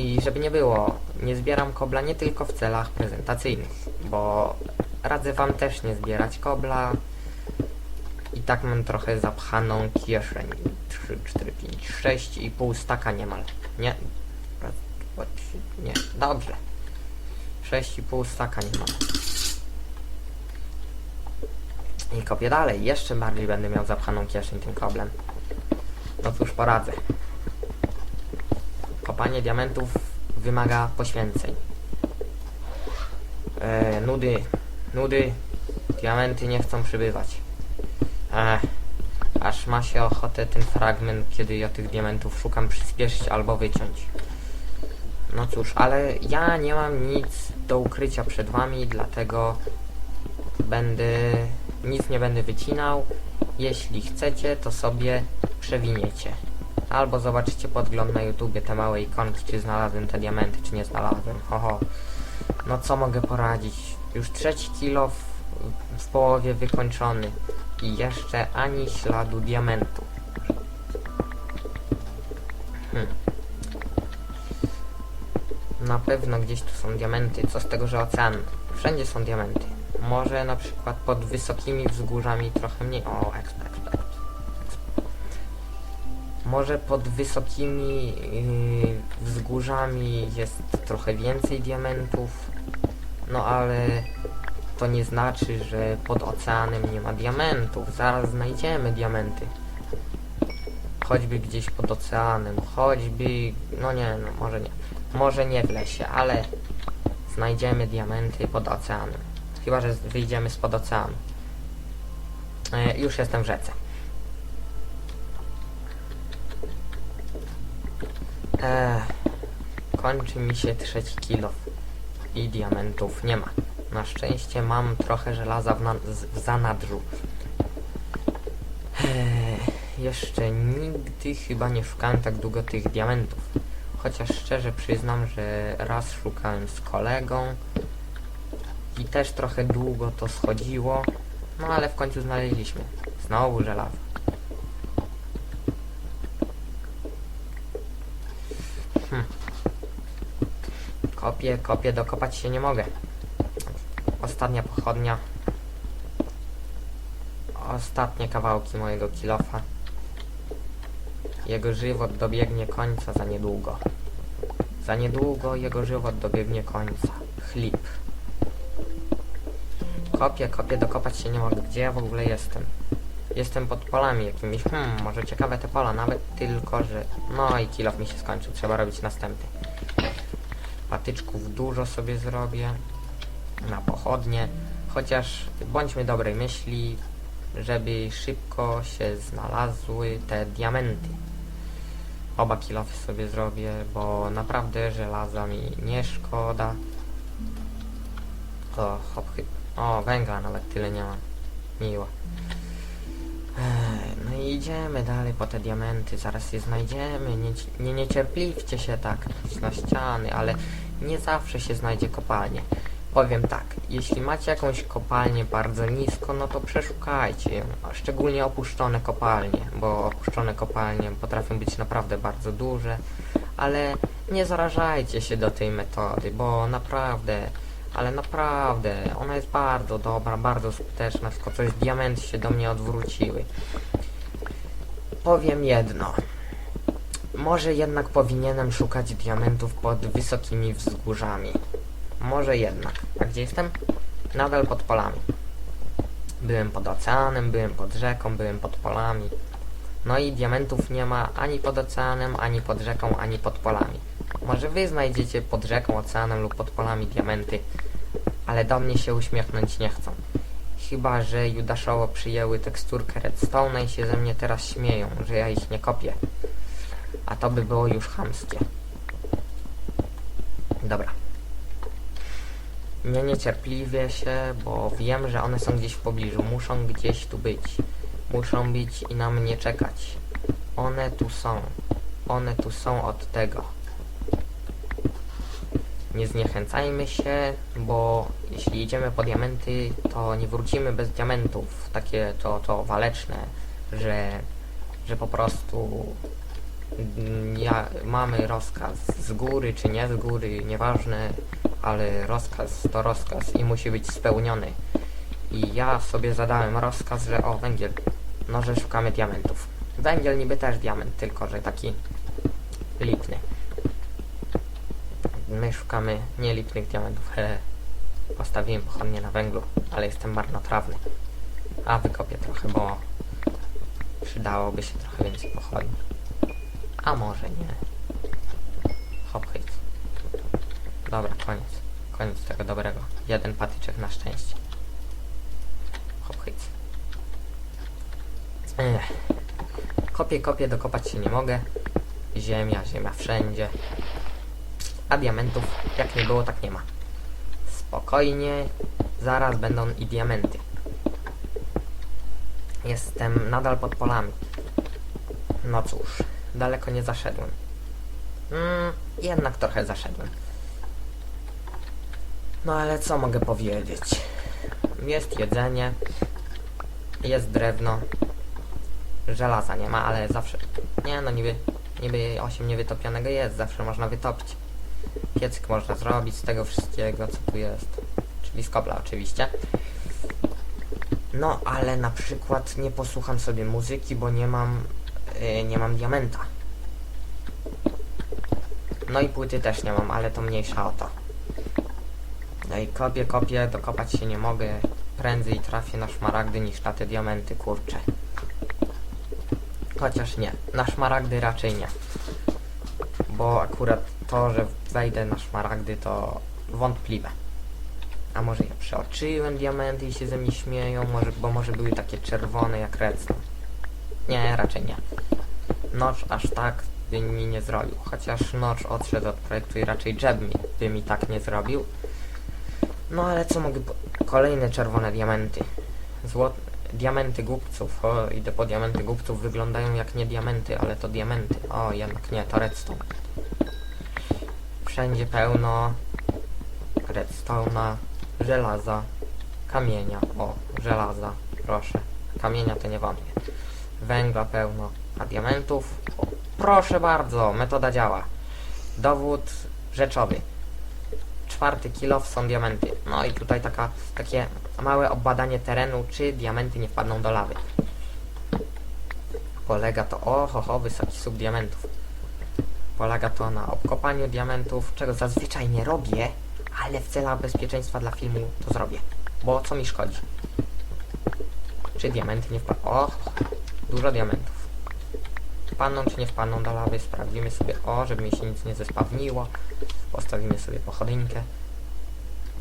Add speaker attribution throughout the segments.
Speaker 1: I żeby nie było, nie zbieram kobla nie tylko w celach prezentacyjnych, bo radzę wam też nie zbierać kobla. I tak mam trochę zapchaną kieszeń. 3, 4, 5, 6 i pół staka niemal. Nie. Raz, dwa, trzy, nie. Dobrze. 6,5 staka niemal. I kopię dalej. Jeszcze bardziej będę miał zapchaną kieszeń tym koblem. No cóż, poradzę. Kopanie diamentów wymaga poświęceń. E, nudy, nudy, diamenty nie chcą przybywać. Ech, aż ma się ochotę ten fragment, kiedy ja tych diamentów szukam, przyspieszyć albo wyciąć. No cóż, ale ja nie mam nic do ukrycia przed wami, dlatego będę, nic nie będę wycinał. Jeśli chcecie, to sobie przewiniecie. Albo zobaczycie podgląd na YouTubie te małe ikonki, czy znalazłem te diamenty, czy nie znalazłem. Hoho. No co mogę poradzić? Już trzeci kilo w, w połowie wykończony. I jeszcze ani śladu diamentu. Hmm. Na pewno gdzieś tu są diamenty. Co z tego, że ocean? Wszędzie są diamenty. Może na przykład pod wysokimi wzgórzami trochę mniej. O, ekspert. Może pod wysokimi yy, wzgórzami jest trochę więcej diamentów. No ale to nie znaczy, że pod oceanem nie ma diamentów. Zaraz znajdziemy diamenty. Choćby gdzieś pod oceanem, choćby... No nie, no może nie. Może nie w lesie, ale znajdziemy diamenty pod oceanem. Chyba, że wyjdziemy spod oceanu. E, już jestem w rzece. E, kończy mi się trzeci kilo i diamentów nie ma. Na szczęście mam trochę żelaza w, w zanadrzu. Eee, jeszcze nigdy chyba nie szukałem tak długo tych diamentów. Chociaż szczerze przyznam, że raz szukałem z kolegą i też trochę długo to schodziło, no ale w końcu znaleźliśmy. Znowu żelazo. Kopię, kopię, dokopać się nie mogę. Ostatnia pochodnia. Ostatnie kawałki mojego kilofa. Jego żywot dobiegnie końca za niedługo. Za niedługo jego żywot dobiegnie końca. Chlip. Kopię, kopię, dokopać się nie mogę. Gdzie ja w ogóle jestem? Jestem pod polami jakimiś. Hmm, może ciekawe te pola, nawet tylko, że... No i kilof mi się skończył. Trzeba robić następny. Patyczków dużo sobie zrobię na pochodnie, chociaż bądźmy dobrej myśli, żeby szybko się znalazły te diamenty. Oba kilofy sobie zrobię, bo naprawdę żelaza mi nie szkoda. O, hop, chy- o węgla nawet tyle nie ma. Miło. Idziemy dalej po te diamenty, zaraz je znajdziemy. Nie, nie niecierpliwcie się tak na ściany, ale nie zawsze się znajdzie kopalnie. Powiem tak, jeśli macie jakąś kopalnię bardzo nisko, no to przeszukajcie ją, szczególnie opuszczone kopalnie, bo opuszczone kopalnie potrafią być naprawdę bardzo duże, ale nie zarażajcie się do tej metody, bo naprawdę, ale naprawdę, ona jest bardzo dobra, bardzo skuteczna, tylko coś diamenty się do mnie odwróciły. Powiem jedno. Może jednak powinienem szukać diamentów pod wysokimi wzgórzami. Może jednak. A gdzie jestem? Nadal pod polami. Byłem pod oceanem, byłem pod rzeką, byłem pod polami. No i diamentów nie ma ani pod oceanem, ani pod rzeką, ani pod polami. Może wy znajdziecie pod rzeką, oceanem lub pod polami diamenty, ale do mnie się uśmiechnąć nie chcą. Chyba, że Judaszowo przyjęły teksturkę redstone i się ze mnie teraz śmieją, że ja ich nie kopię. A to by było już chamskie. Dobra. Nie niecierpliwię się, bo wiem, że one są gdzieś w pobliżu. Muszą gdzieś tu być. Muszą być i na mnie czekać. One tu są. One tu są od tego. Nie zniechęcajmy się, bo jeśli idziemy po diamenty, to nie wrócimy bez diamentów. Takie to, to waleczne, że, że po prostu Mm, Ja, mamy rozkaz z góry czy nie z góry, nieważne, ale rozkaz to rozkaz i musi być spełniony. I ja sobie zadałem rozkaz, że o węgiel, no że szukamy diamentów. Węgiel niby też diament, tylko że taki lipny. My szukamy nielipnych diamentów. Postawiłem pochodnie na węglu, ale jestem marnotrawny. A wykopię trochę, bo przydałoby się trochę więcej pochodni. A może nie. Hop hyc. Dobra, koniec. Koniec tego dobrego. Jeden patyczek na szczęście. Hop. Ech. Kopię, kopię, dokopać się nie mogę. Ziemia, ziemia wszędzie. A diamentów jak nie było, tak nie ma. Spokojnie, zaraz będą i diamenty. Jestem nadal pod polami. No cóż, daleko nie zaszedłem. Mm, jednak trochę zaszedłem. No ale co mogę powiedzieć? Jest jedzenie, jest drewno, żelaza nie ma, ale zawsze... Nie no, niby, niby 8 niewytopionego jest, zawsze można wytopić. Piecyk można zrobić z tego wszystkiego, co tu jest. Czyli z kobla oczywiście. No, ale na przykład nie posłucham sobie muzyki, bo nie mam, yy, nie mam diamenta. No i płyty też nie mam, ale to mniejsza o to. No i kopię, kopię, dokopać się nie mogę. Prędzej trafię na szmaragdy niż na te diamenty, kurcze. Chociaż nie, na szmaragdy raczej nie. Bo akurat to, że wejdę na szmaragdy to wątpliwe. A może ja przeoczyłem diamenty i się ze mnie śmieją, może, bo może były takie czerwone jak redstone. Nie, raczej nie. Notch aż tak by mi nie zrobił. Chociaż Notch odszedł od projektu i raczej Jeb mi, by mi tak nie zrobił. No ale co mogę... Kolejne czerwone diamenty. Złot... Diamenty głupców. O, idę po diamenty głupców. Wyglądają jak nie diamenty, ale to diamenty. O, jednak nie, to redstone. Wszędzie pełno redstone'a, żelaza, kamienia. O, żelaza, proszę. Kamienia to nie wątpię. Węgla pełno, a diamentów? O, proszę bardzo, metoda działa. Dowód rzeczowy. Czwarty kilof są diamenty. No i tutaj taka, takie małe obadanie terenu, czy diamenty nie wpadną do lawy. Polega to, o ho, ho wysoki sub diamentów. Polega to na obkopaniu diamentów, czego zazwyczaj nie robię, ale w celach bezpieczeństwa dla filmu to zrobię. Bo co mi szkodzi? Czy diamenty nie wpadną? O, dużo diamentów. Wpadną czy nie wpadną do lawy, sprawdzimy sobie, o, żeby mi się nic nie zespawniło. Postawimy sobie pochodynkę.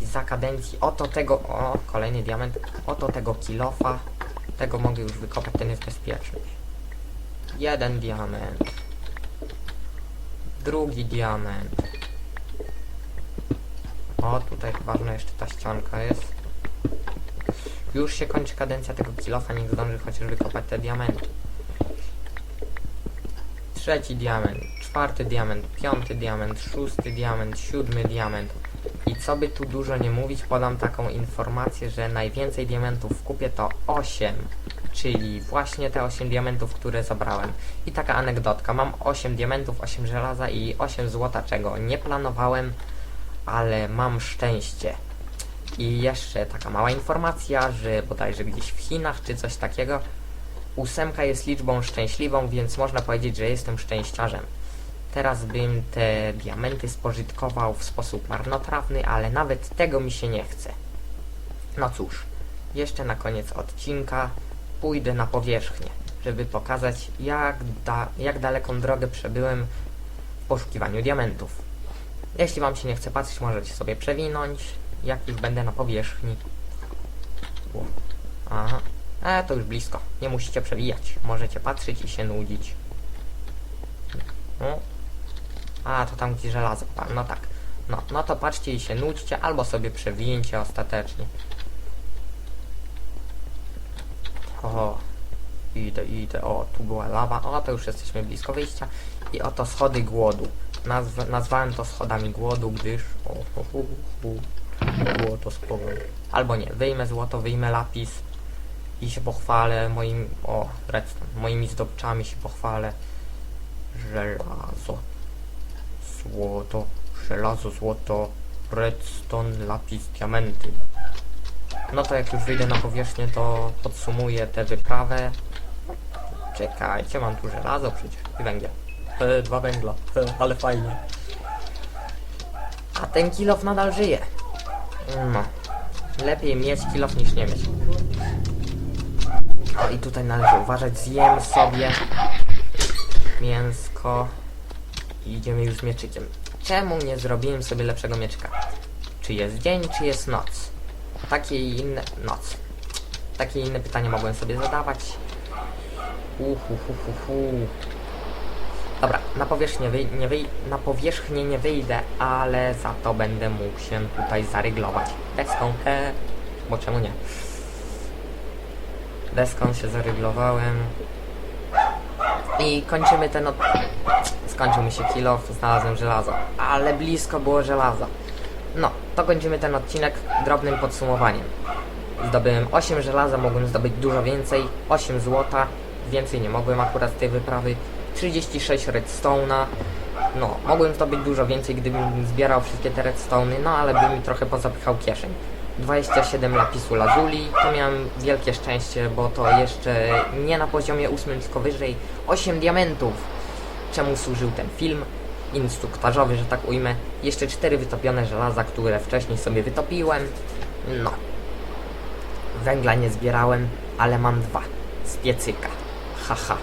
Speaker 1: I za kadencji, oto tego, o, kolejny diament, oto tego kilofa. Tego mogę już wykopać, ten jest bezpieczny. Jeden diament. Drugi diament. O, tutaj ważna jeszcze ta ścianka jest. Już się kończy kadencja tego kilofa, niech zdąży chociaż wykopać te diamenty. Trzeci diament, czwarty diament, piąty diament, szósty diament, siódmy diament. I co by tu dużo nie mówić, podam taką informację, że najwięcej diamentów w kupie to 8. Czyli właśnie te 8 diamentów, które zabrałem. I taka anegdotka, mam 8 diamentów, 8 żelaza i 8 złota, czego nie planowałem, ale mam szczęście. I jeszcze taka mała informacja, że bodajże gdzieś w Chinach czy coś takiego, ósemka jest liczbą szczęśliwą, więc można powiedzieć, że jestem szczęściarzem. Teraz bym te diamenty spożytkował w sposób marnotrawny, ale nawet tego mi się nie chce. No cóż, jeszcze na koniec odcinka pójdę na powierzchnię, żeby pokazać jak, da, jak daleką drogę przebyłem w poszukiwaniu diamentów. Jeśli wam się nie chce patrzeć, możecie sobie przewinąć, jak już będę na powierzchni. Aha, e, to już blisko, nie musicie przewijać, możecie patrzeć i się nudzić. No. A, to tam gdzie żelazo, no tak. No, no to patrzcie i się nudźcie, albo sobie przewijcie ostatecznie. O, idę, idę, o, tu była lawa, o, to już jesteśmy blisko wyjścia. I oto schody głodu. Nazw nazwałem to schodami głodu, gdyż... O, hu, hu, było to sporo. Albo nie, wyjmę złoto, wyjmę lapis i się pochwalę moim... O, redstone, moimi zdobyczami się pochwalę. żelazo, złoto, żelazo, złoto, redstone, lapis, diamenty. No to jak już wyjdę na powierzchnię, to podsumuję tę wyprawę. Czekajcie, mam tu żelazo przecież i węgiel. E, dwa węgla, e, ale fajnie. A ten kilof nadal żyje. No. Lepiej mieć kilof niż nie mieć. O i tutaj należy uważać, zjem sobie mięsko i idziemy już z mieczykiem. Czemu nie zrobiłem sobie lepszego mieczyka? Czy jest dzień, czy jest noc? Takie i inne... noc. Takie inne pytania mogłem sobie zadawać. Uhuhuhuhu. Dobra, na powierzchnię, wy, nie wyj, na powierzchnię nie wyjdę, ale za to będę mógł się tutaj zaryglować. Deską, he, bo czemu nie? Deską się zaryglowałem. I kończymy ten od... Skończył mi się kilo, znalazłem żelazo, ale blisko było żelaza. No, to kończymy ten odcinek drobnym podsumowaniem. Zdobyłem 8 żelaza, mogłem zdobyć dużo więcej, 8 złota, więcej nie mogłem akurat z tej wyprawy, 36 redstone'a, no, mogłem zdobyć dużo więcej, gdybym zbierał wszystkie te redstone'y, no ale by mi trochę pozapychał kieszeń. 27 lapisu lazuli, to miałem wielkie szczęście, bo to jeszcze nie na poziomie 8, tylko wyżej 8 diamentów. Czemu służył ten film? Instruktażowy, że tak ujmę. Jeszcze 4 wytopione żelaza, które wcześniej sobie wytopiłem. No. Węgla nie zbierałem, ale mam dwa. Z piecyka. Haha.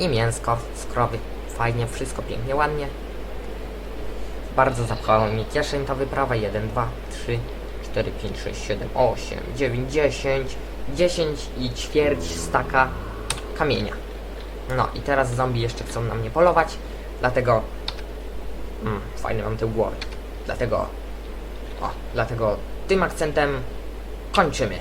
Speaker 1: I mięsko z krowy. Fajnie, wszystko pięknie, ładnie. Bardzo zapchała mi kieszeń ta wyprawa. 1, 2, 3, 4, 5, 6, 7, 8, 9, 10. 10 i ćwierć staka kamienia. No i teraz zombie jeszcze chcą na mnie polować. Dlatego... Mm, fajny mam tył głowy. Dlatego... O, dlatego tym akcentem kończymy.